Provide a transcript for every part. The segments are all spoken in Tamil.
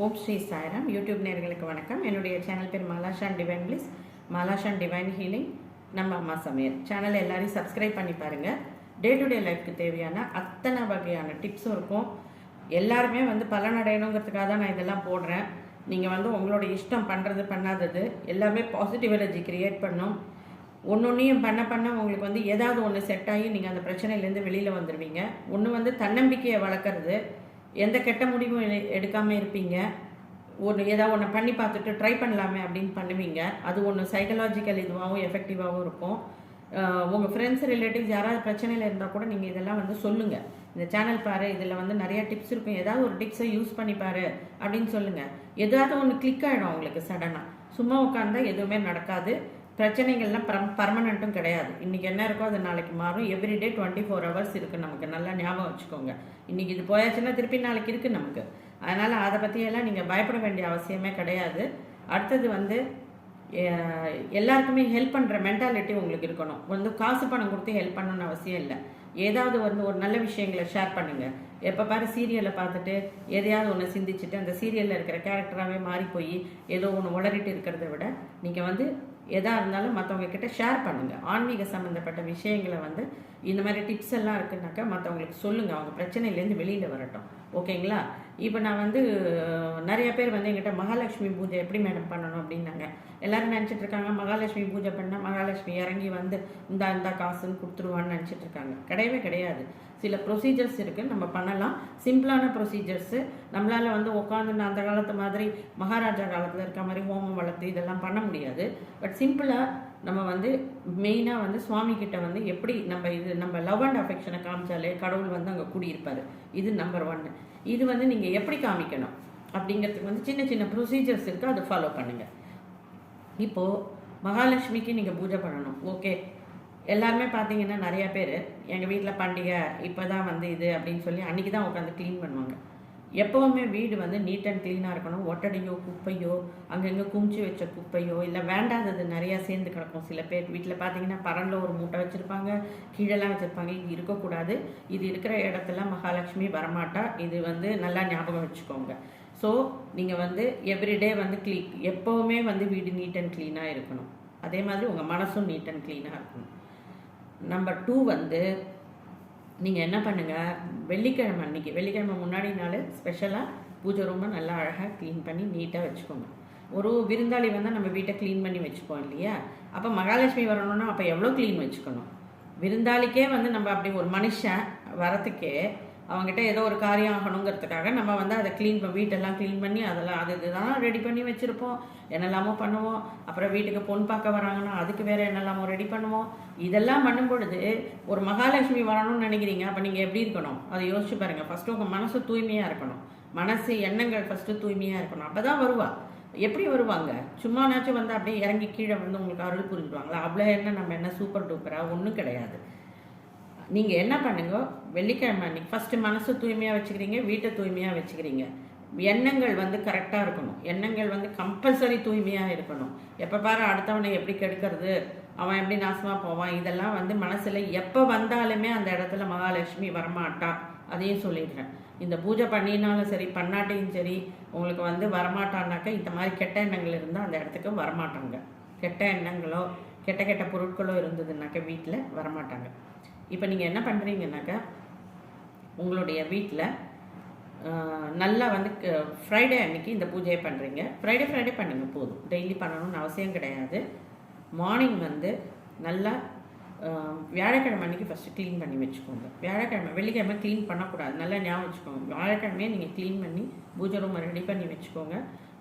ஓம் ஸ்ரீ சாய்ராம். யூடியூப் நேர்களுக்கு வணக்கம். என்னுடைய சேனல் பேர் Malashan divine bliss. Malashan divine healing. நம்ம அம்மா சமையல். சேனல் எல்லாரையும் சப்ஸ்கிரைப் பண்ணி பாருங்கள் டே டு டே லைஃப்க்கு தேவையான அத்தனை வகையான டிப்ஸும் இருக்கும். எல்லாருமே வந்து பலனடையணுங்கிறதுக்காக தான் நான் இதெல்லாம் போடுறேன். நீங்கள் வந்து உங்களோட இஷ்டம் பண்ணுறது பண்ணாதது எல்லாமே பாசிட்டிவ் எனர்ஜி கிரியேட் பண்ணும். ஒன்னொன்னையும் பண்ண பண்ண உங்களுக்கு வந்து ஏதாவது ஒன்று செட் ஆகி நீங்கள் அந்த பிரச்சனையிலேருந்து வெளியில் வந்துடுவீங்க ஒன்று வந்து தன்னம்பிக்கையை வளர்க்குறது. எந்த கெட்ட முடிவும் எடுக்காமல் இருப்பீங்க. ஒன்று ஏதாவது ஒன்று பண்ணி பார்த்துட்டு ட்ரை பண்ணலாமே அப்படின்னு பண்ணுவீங்க. அது ஒன்று சைக்கலாஜிக்கல் இதுவாகவும் எஃபெக்டிவாகவும் இருக்கும். உங்கள் ஃப்ரெண்ட்ஸ் ரிலேட்டிவ்ஸ் யாராவது பிரச்சனையில் இருந்தால் கூட நீங்கள் இதெல்லாம் வந்து சொல்லுங்கள் இந்த சேனல் பாரு இதில் வந்து நிறைய டிப்ஸ் இருக்கும். ஏதாவது ஒரு டிப்ஸை யூஸ் பண்ணி பாரு அப்படின்னு சொல்லுங்கள் ஏதாவது ஒன்று கிளிக் ஆகிடும் உங்களுக்கு சடனாக சும்மா உட்காந்தா எதுவுமே நடக்காது. பிரச்சனைகள்லாம் பரம் பர்மனெண்ட்டும் கிடையாது. இன்றைக்கி என்ன இருக்கோ அது நாளைக்கு மாறும். எவ்ரிடே டுவெண்ட்டி ஃபோர் ஹவர்ஸ் இருக்குது நமக்கு. நல்லா ஞாபகம் வச்சுக்கோங்க. இன்றைக்கி இது போயாச்சுன்னா திருப்பி நாளைக்கு இருக்குது நமக்கு. அதனால் அதை பற்றியெல்லாம் நீங்கள் பயப்பட வேண்டிய அவசியமே கிடையாது. அடுத்தது வந்து எல்லாருக்குமே ஹெல்ப் பண்ணுற மென்டாலிட்டி உங்களுக்கு இருக்கணும். வந்து காசு பணம் கொடுத்து ஹெல்ப் பண்ணணும்னு அவசியம் இல்லை. ஏதாவது வந்து ஒரு நல்ல விஷயங்களை ஷேர் பண்ணுங்கள் எப்போ பாரு சீரியலை பார்த்துட்டு எதையாவது ஒன்று சிந்திச்சுட்டு அந்த சீரியலில் இருக்கிற கேரக்டராகவே மாறி போய் ஏதோ ஒன்று உளறிட்டு இருக்கிறத விட நீங்கள் வந்து எதாக இருந்தாலும் மற்றவங்க கிட்ட ஷேர் பண்ணுங்கள் ஆன்மீக சம்மந்தப்பட்ட விஷயங்களை வந்து இந்த மாதிரி டிப்ஸ் எல்லாம் இருக்குனாக்கா மற்றவங்களுக்கு சொல்லுங்கள் அவங்க பிரச்சனையிலேருந்து வெளியில் வரட்டும். ஓகேங்களா? இப்போ நான் வந்து நிறைய பேர் வந்து எங்கிட்ட மகாலட்சுமி பூஜை எப்படி மேடம் பண்ணணும் அப்படின்னாங்க. எல்லோரும் நினச்சிட்டு இருக்காங்க மகாலட்சுமி பூஜை பண்ணால் மகாலட்சுமி இறங்கி வந்து இந்த இந்த காசுன்னு கொடுத்துருவான்னு நினச்சிட்டு இருக்காங்க. கிடையவே கிடையாது. சில ப்ரொசீஜர்ஸ் இருக்குது நம்ம பண்ணலாம். சிம்பிளான ப்ரொசீஜர்ஸு நம்மளால் வந்து உட்காந்து அந்த காலத்து மாதிரி மகாராஜா காலத்தில் இருக்க மாதிரி ஹோமம் வளர்த்து இதெல்லாம் பண்ண முடியாது. பட் சிம்பிளாக நம்ம வந்து மெயினாக வந்து சுவாமி கிட்ட வந்து எப்படி நம்ம இது நம்ம லவ் அண்ட் அஃபெக்ஷனை காமிச்சாலே கடவுள் வந்து அங்கே குடியிருப்பார். இது நம்பர் ஒன்று இது வந்து நீங்கள் எப்படி காமிக்கணும்? அப்படிங்கிறதுக்கு வந்து சின்ன சின்ன ப்ரொசீஜர்ஸ் இருக்குது அதை ஃபாலோ பண்ணுங்கள் இப்போது மகாலட்சுமிக்கு நீங்கள் பூஜை பண்ணணும். ஓகே எல்லாருமே பார்த்தீங்கன்னா நிறையா பேர் எங்கள் வீட்டில் பண்டிகை இப்போ தான் வந்து இது அப்படின்னு சொல்லி அன்றைக்கி தான் உட்காந்து க்ளீன் பண்ணுவாங்க. எப்போவுமே வீடு வந்து நீட் அண்ட் க்ளீனாக இருக்கணும். ஒட்டடையோ குப்பையோ அங்கங்கே குமிச்சு வச்ச குப்பையோ இல்லை வேண்டாதது நிறையா சேர்ந்து கிடக்கும். சில பேர் வீட்டில் பார்த்தீங்கன்னா பரனில் ஒரு மூட்டை வச்சுருப்பாங்க கீழெல்லாம் வச்சுருப்பாங்க. இது இருக்கக்கூடாது. இது இருக்கிற இடத்துல மகாலட்சுமி வரமாட்டா. இது வந்து நல்லா ஞாபகம் வச்சுக்கோங்க. ஸோ நீங்கள் வந்து எவ்ரிடே வந்து க்ளீ எப்போவுமே வந்து வீடு நீட் அண்ட் க்ளீனாக இருக்கணும். அதே மாதிரி உங்கள் மனசும் நீட் அண்ட் க்ளீனாக இருக்கணும். நம்பர் டூ வந்து நீங்கள் என்ன பண்ணுங்கள் வெள்ளிக்கிழமை அன்னைக்கு வெள்ளிக்கிழமை முன்னாடி நாள் ஸ்பெஷலாக பூஜை ரூமை நல்லா அழகாக க்ளீன் பண்ணி நீட்டாக வச்சுக்கோங்க. ஒரு விருந்தாளி வந்தால் நம்ம வீட்டை க்ளீன் பண்ணி வச்சுப்போம் இல்லையா? அப்போ மகாலட்சுமி வரணும்னா அப்போ எவ்வளோ க்ளீன் வச்சுக்கணும்? விருந்தாளிக்கே வந்து நம்ம அப்படி ஒரு மனுஷன் வரத்துக்கே அவங்ககிட்ட ஏதோ ஒரு காரியம் ஆகணுங்கிறதுக்காக நம்ம வந்து அதை க்ளீன் பண்ணி வீட்டெல்லாம் க்ளீன் பண்ணி அதெல்லாம் அது இதுதான் ரெடி பண்ணி வச்சுருப்போம். என்னெல்லாமோ பண்ணுவோம். அப்புறம் வீட்டுக்கு பொன் பார்க்க வராங்கன்னா அதுக்கு வேறு என்னெல்லாமோ ரெடி பண்ணுவோம். இதெல்லாம் பண்ணும் பொழுது ஒரு மகாலட்சுமி வரணும்னு நினைக்கிறீங்க அப்போ நீங்கள் எப்படி இருக்கணும்? அதை யோசிச்சு பாருங்கள் ஃபஸ்ட்டு உங்கள் மனசு தூய்மையாக இருக்கணும். மனசு எண்ணங்கள் ஃபஸ்ட்டு தூய்மையாக இருக்கணும். அப்போ தான் வருவாள் எப்படி வருவாங்க? சும்மானாச்சும் வந்து அப்படியே இறங்கி கீழே வந்து உங்களுக்கு அருள் புரிஞ்சுடுவாங்களா? அவ்வளோ என்ன நம்ம என்ன சூப்பர் டூப்பராக ஒன்றும் கிடையாது. நீங்கள் என்ன பண்ணுங்க வெள்ளிக்கிழமை அன்னைக்கு ஃபஸ்ட்டு மனசு தூய்மையாக வச்சுக்கிறீங்க வீட்டை தூய்மையாக வச்சுக்கிறீங்க. எண்ணங்கள் வந்து கரெக்டாக இருக்கணும். எண்ணங்கள் வந்து கம்பல்சரி தூய்மையாக இருக்கணும். எப்போ பாரு அடுத்தவனை எப்படி கெடுக்கிறது? அவன் எப்படி நாசமாக போவான்? இதெல்லாம் வந்து மனசில் எப்போ வந்தாலுமே அந்த இடத்துல மகாலட்சுமி வரமாட்டா. அதையும் சொல்லிடுறேன் இந்த பூஜை பண்ணினாலும் சரி பண்ணாட்டையும் சரி உங்களுக்கு வந்து வரமாட்டான்னாக்கா இந்த மாதிரி கெட்ட எண்ணங்கள் இருந்தால் அந்த இடத்துக்கு வரமாட்டாங்க. கெட்ட எண்ணங்களோ கெட்ட கெட்ட பொருட்களோ இருந்ததுனாக்கா வீட்டில் வரமாட்டாங்க. இப்போ நீங்கள் என்ன பண்ணுறீங்கனாக்கா உங்களுடைய வீட்டில் நல்லா வந்து ஃப்ரைடே அன்னைக்கு இந்த பூஜையை பண்ணுறீங்க ஃப்ரைடே ஃப்ரைடே பண்ணுங்க போதும். டெய்லி பண்ணணும்னு அவசியம் கிடையாது. மார்னிங் வந்து நல்லா வியாழக்கிழமை அன்னைக்கு ஃபஸ்ட்டு க்ளீன் பண்ணி வச்சுக்கோங்க. வியாழக்கிழமை வெள்ளிக்கிழமை க்ளீன் பண்ணக்கூடாது. நல்லா ஞாபகம் வச்சுக்கோங்க. வியாழக்கிழமையே நீங்கள் க்ளீன் பண்ணி பூஜை ரூமை ரெடி பண்ணி வச்சுக்கோங்க.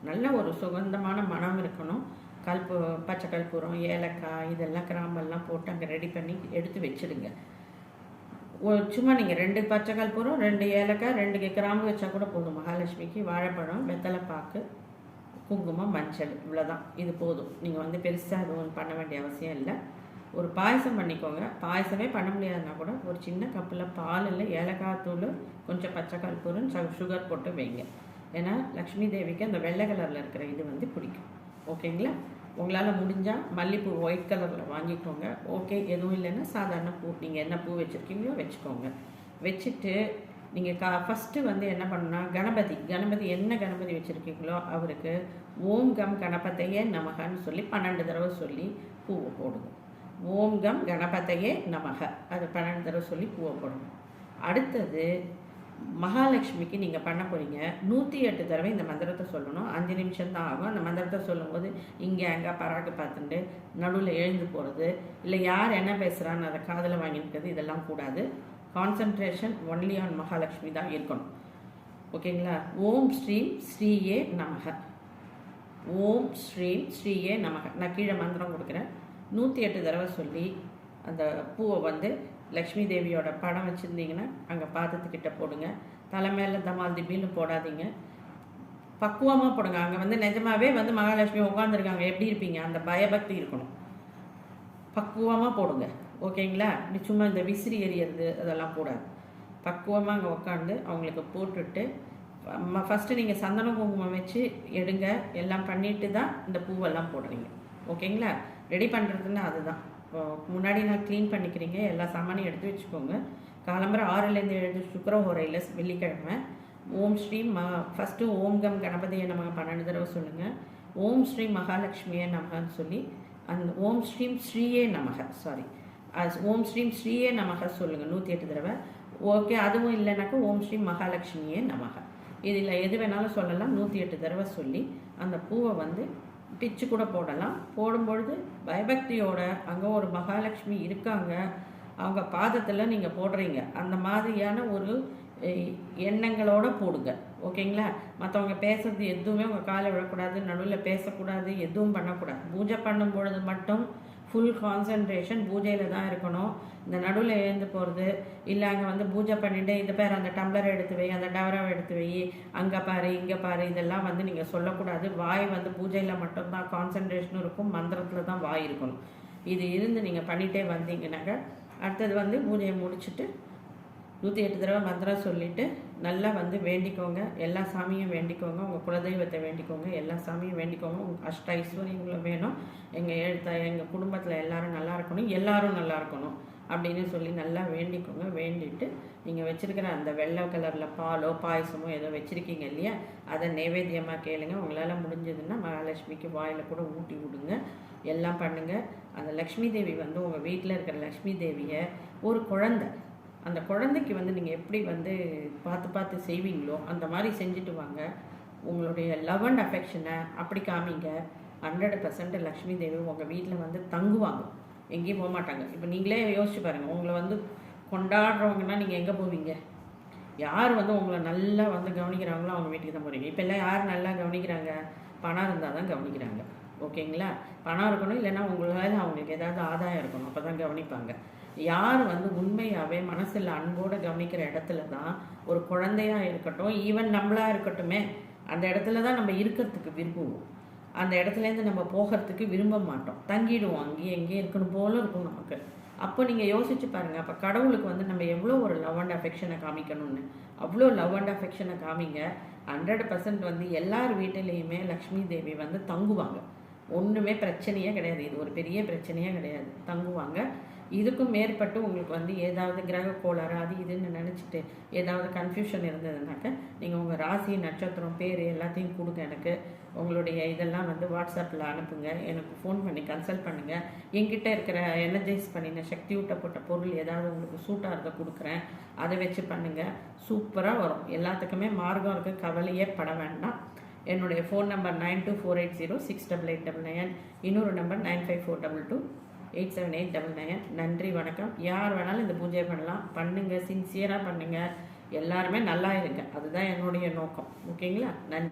நல்ல ஒரு சுகந்தமான மனம் இருக்கணும். கல்பு பச்சை கற்பூரம் ஏலக்காய் இதெல்லாம் கிராம்பெல்லாம் போட்டு அங்கே ரெடி பண்ணி எடுத்து வச்சிடுங்க. சும்மா நீங்கள் ரெண்டு பச்சை கற்பூரம் ரெண்டு ஏலக்காய் ரெண்டு கிராம்பு வச்சா கூட போதும். மகாலட்சுமிக்கு வாழைப்பழம் வெத்தலைப்பாக்கு குங்குமம் மஞ்சள் இவ்வளோதான் இது போதும். நீங்கள் வந்து பெருசாக எதுவும் பண்ண வேண்டிய அவசியம் இல்லை. ஒரு பாயசம் பண்ணிக்கோங்க. பாயசமே பண்ண முடியாதுன்னா கூட ஒரு சின்ன கப்பில் பால் இல்லை ஏலக்காய் தூள் கொஞ்சம் பச்சை கற்பூரம் ச- சுகர் போட்டு வைங்க. ஏன்னா லக்ஷ்மி தேவிக்கு அந்த வெள்ளை கலரில் இருக்கிற இது வந்து பிடிக்கும். ஓகேங்களா? உங்களால் முடிஞ்சால் மல்லிப்பூ ஒயிட் கலரில் வாங்கிக்கோங்க. ஓகே எதுவும் இல்லைன்னா சாதாரண பூ. நீங்கள் என்ன பூ வச்சுருக்கீங்களோ வச்சுக்கோங்க. வச்சுட்டு நீங்கள் கா ஃபஸ்ட்டு வந்து என்ன பண்ணணும்னா கணபதி. கணபதி என்ன கணபதி வச்சுருக்கீங்களோ அவருக்கு ஓம் கம் கணபதையே நமகன்னு சொல்லி பன்னெண்டு தடவை சொல்லி பூவை போடுங்க. ஓம் கம் கணபதையே நமக அது பன்னெண்டு தடவை சொல்லி பூவை போடுங்க. அடுத்தது மகாலட்சுமிக்கு நீங்கள் பண்ண போகிறீங்க நூற்றி எட்டு தடவை இந்த மந்திரத்தை சொல்லணும். அஞ்சு நிமிஷம் தான் ஆகும். அந்த மந்திரத்தை சொல்லும்போது இங்கே அங்கே பராக்கு பார்த்துட்டு நடுவில் எழுந்து போகிறது இல்லை யார் என்ன பேசுகிறான்னு அதை காதில் வாங்கிட்டு இதெல்லாம் கூடாது. கான்சன்ட்ரேஷன் ஒன்லி ஆன் மகாலட்சுமி தான் இருக்கணும். ஓகேங்களா? ஓம் ஸ்ரீம் ஸ்ரீயே நமக. ஓம் ஸ்ரீம் ஸ்ரீயே நமக. நான் கீழே மந்திரம் கொடுக்குறேன். நூற்றி எட்டு தடவை சொல்லி அந்த பூவை வந்து லக்ஷ்மி தேவியோட படம் வச்சுருந்தீங்கன்னா அங்கே பாதத்துக்கிட்ட போடுங்க. தலை மேலே தமால் திபின்னு போடாதீங்க. பக்குவமாக போடுங்க. அங்கே வந்து நிஜமாவே வந்து மகாலட்சுமி உட்காந்துருக்காங்க எப்படி இருப்பீங்க? அந்த பயபக்தி இருக்கணும். பக்குவமாக போடுங்க. ஓகேங்களா? இப்படி சும்மா இந்த விசிறி எறியறது அதெல்லாம் கூடாது பக்குவமாக அங்கே உட்காந்து அவங்களுக்கு போட்டுட்டு ஃபஸ்ட்டு நீங்கள் சந்தன குங்குமம் வச்சு எடுங்க. எல்லாம் பண்ணிட்டு தான் இந்த பூவெல்லாம் போடுறீங்க. ஓகேங்களா? ரெடி பண்ணுறதுன்னா அதுதான். முன்னாடி நான் க்ளீன் பண்ணிக்கிறீங்க எல்லா சாமானையும் எடுத்து வச்சுக்கோங்க. காலம்பரம் ஆறுலேருந்து எழுந்து சுக்கரம் உரையில் வெள்ளிக்கிழமை. ஓம் ஸ்ரீ ம ஃபஸ்ட்டு ஓம் கம் கணபதியை நம்ம பன்னெண்டு தடவை சொல்லுங்கள் ஓம் ஸ்ரீ மகாலட்சுமியே நமகன்னு சொல்லி அந்த ஓம் ஸ்ரீம் ஸ்ரீயே நமக சாரி ஓம் ஸ்ரீம் ஸ்ரீயே நமக சொல்லுங்கள் நூற்றி எட்டு தடவை. ஓகே அதுவும் இல்லைனாக்கா ஓம் ஸ்ரீ மகாலட்சுமியே நமக. இதில் எது வேணாலும் சொல்லலாம் நூற்றி எட்டு தடவை சொல்லி அந்த பூவை வந்து பிச்சு கூட போடலாம். போடும்பொழுது பயபக்தியோட அங்கே ஒரு மகாலட்சுமி இருக்காங்க. அவங்க பாதத்தில் நீங்கள் போடுறீங்க. அந்த மாதிரியான ஒரு எண்ணங்களோட போடுங்க. ஓகேங்களா? மற்றவங்க பேசுறது எதுவுமே உங்கள் காலை விடக்கூடாது நடுவில் பேசக்கூடாது எதுவும் பண்ணக்கூடாது. பூஜை பண்ணும் பொழுது மட்டும் ஃபுல் கான்சன்ட்ரேஷன் பூஜையில் தான் இருக்கணும். இந்த நடுவில் எழுந்து போகிறது இல்லை அங்கே வந்து பூஜை பண்ணிவிட்டு இந்த பேர் அந்த டம்ளரை எடுத்து வை அந்த டவராவை எடுத்து வை அங்கே பாரு இங்கே பாரு இதெல்லாம் வந்து நீங்கள் சொல்லக்கூடாது. வாய் வந்து பூஜையில் மட்டும்தான் கான்சன்ட்ரேஷனும் இருக்கும் மந்திரத்தில் தான் வாய் இருக்கணும். இது இருந்து நீங்கள் பண்ணிகிட்டே வந்தீங்கன்னாக்க அடுத்தது வந்து பூஜையை முடிச்சுட்டு நூற்றி எட்டு தடவை மந்திரம் சொல்லிவிட்டு நல்லா வந்து வேண்டிக்கோங்க. எல்லா சாமியும் வேண்டிக்கோங்க. உங்கள் குலதெய்வத்தை வேண்டிக்கோங்க. எல்லா சாமியும் வேண்டிக்கோங்க. உங்கள் அஷ்ட ஐஸ்வர்யங்களும் வேணும். எங்கள் எழுத்த எங்கள் குடும்பத்தில் எல்லோரும் நல்லா இருக்கணும். எல்லோரும் நல்லா இருக்கணும் அப்படின்னு சொல்லி நல்லா வேண்டிக்கோங்க. வேண்டிட்டு நீங்கள் வச்சுருக்கிற அந்த வெள்ளை கலரில் பாலோ பாயசமோ ஏதோ வச்சுருக்கீங்க இல்லையா? அதை நைவேத்தியமாக கேளுங்க. உங்களால் முடிஞ்சதுன்னா மகாலட்சுமிக்கு வாயில் கூட ஊட்டி விடுங்க. எல்லாம் பண்ணுங்கள் அந்த லக்ஷ்மி தேவி வந்து உங்கள் வீட்டில் இருக்கிற லக்ஷ்மி தேவியை ஒரு குழந்தை அந்த குழந்தைக்கு வந்து நீங்கள் எப்படி வந்து பார்த்து பார்த்து செய்வீங்களோ அந்த மாதிரி செஞ்சுட்டு வாங்க. உங்களுடைய லவ் அண்ட் அஃபெக்ஷனை அப்படி காமிங்க. ஹண்ட்ரட் பர்சன்ட் லக்ஷ்மி தேவி உங்கள் வீட்டில் வந்து தங்குவாங்க. எங்கேயும் போக மாட்டாங்க. இப்போ நீங்களே யோசிச்சு பாருங்கள் உங்களை வந்து கொண்டாடுறவங்கன்னா நீங்கள் எங்கே போவீங்க? யார் வந்து உங்களை நல்லா வந்து கவனிக்கிறாங்களோ அவங்க வீட்டுக்கு தான் போகிறீங்க இப்போ எல்லாம் யார் நல்லா கவனிக்கிறாங்க? பணம் இருந்தால் தான் கவனிக்கிறாங்க. ஓகேங்களா? பணம் இருக்கணும் இல்லைன்னா உங்களால் அவங்களுக்கு ஏதாவது ஆதாயம் இருக்கணும். அப்போ தான் கவனிப்பாங்க. யார் வந்து உண்மையாகவே மனசில் அன்போடு கவனிக்கிற இடத்துல தான் ஒரு குழந்தையாக இருக்கட்டும் ஈவன் நம்மளாக இருக்கட்டுமே அந்த இடத்துல தான் நம்ம இருக்கிறதுக்கு விரும்புவோம். அந்த இடத்துலேருந்து நம்ம போகிறதுக்கு விரும்ப மாட்டோம். தங்கிடுவோம் அங்கேயே எங்கேயே இருக்கணும் போல இருக்கும் நமக்கு. அப்போ நீங்கள் யோசிச்சு பாருங்கள் அப்போ கடவுளுக்கு வந்து நம்ம எவ்வளோ ஒரு லவ் அண்ட் அஃபெக்ஷனை காமிக்கணும்னு. அவ்வளோ லவ் அண்ட் அஃபெக்ஷனை காமிங்க. ஹண்ட்ரட் பர்சன்ட் வந்து எல்லார் வீட்டிலையுமே லக்ஷ்மி தேவி வந்து தங்குவாங்க. ஒன்றுமே பிரச்சனையே கிடையாது. இது ஒரு பெரிய பிரச்சனையே கிடையாது. தங்குவாங்க. இதுக்கும் மேற்பட்டு உங்களுக்கு வந்து ஏதாவது கிரக கோளாறு அது இதுன்னு நினச்சிட்டு ஏதாவது கன்ஃபியூஷன் இருந்ததுனாக்க நீங்கள் உங்கள் ராசி நட்சத்திரம் பேர் எல்லாத்தையும் கொடுங்க எனக்கு. உங்களுடைய இதெல்லாம் வந்து வாட்ஸ்அப்பில் அனுப்புங்க. எனக்கு ஃபோன் பண்ணி கன்சல்ட் பண்ணுங்கள் எங்கிட்ட இருக்கிற எனர்ஜைஸ் பண்ணின சக்தி ஊட்டப்பட்ட பொருள் ஏதாவது உங்களுக்கு சூட்டாக இருக்க கொடுக்குறேன். அதை வச்சு பண்ணுங்கள் சூப்பராக வரும். எல்லாத்துக்குமே மார்க்கம் இருக்குது கவலையே பட வேண்டாம். என்னுடைய phone number nine two four eight zero six double eight double nine இன்னொரு number nine five four double two eight seven eight double nine நன்றி வணக்கம். யார் வேணாலும் இந்த பூஜை பண்ணலாம். பண்ணுங்கள் சின்சியராக பண்ணுங்கள் எல்லாருமே நல்லா இருங்க. அதுதான் என்னுடைய நோக்கம். ஓகேங்களா? நன்றி.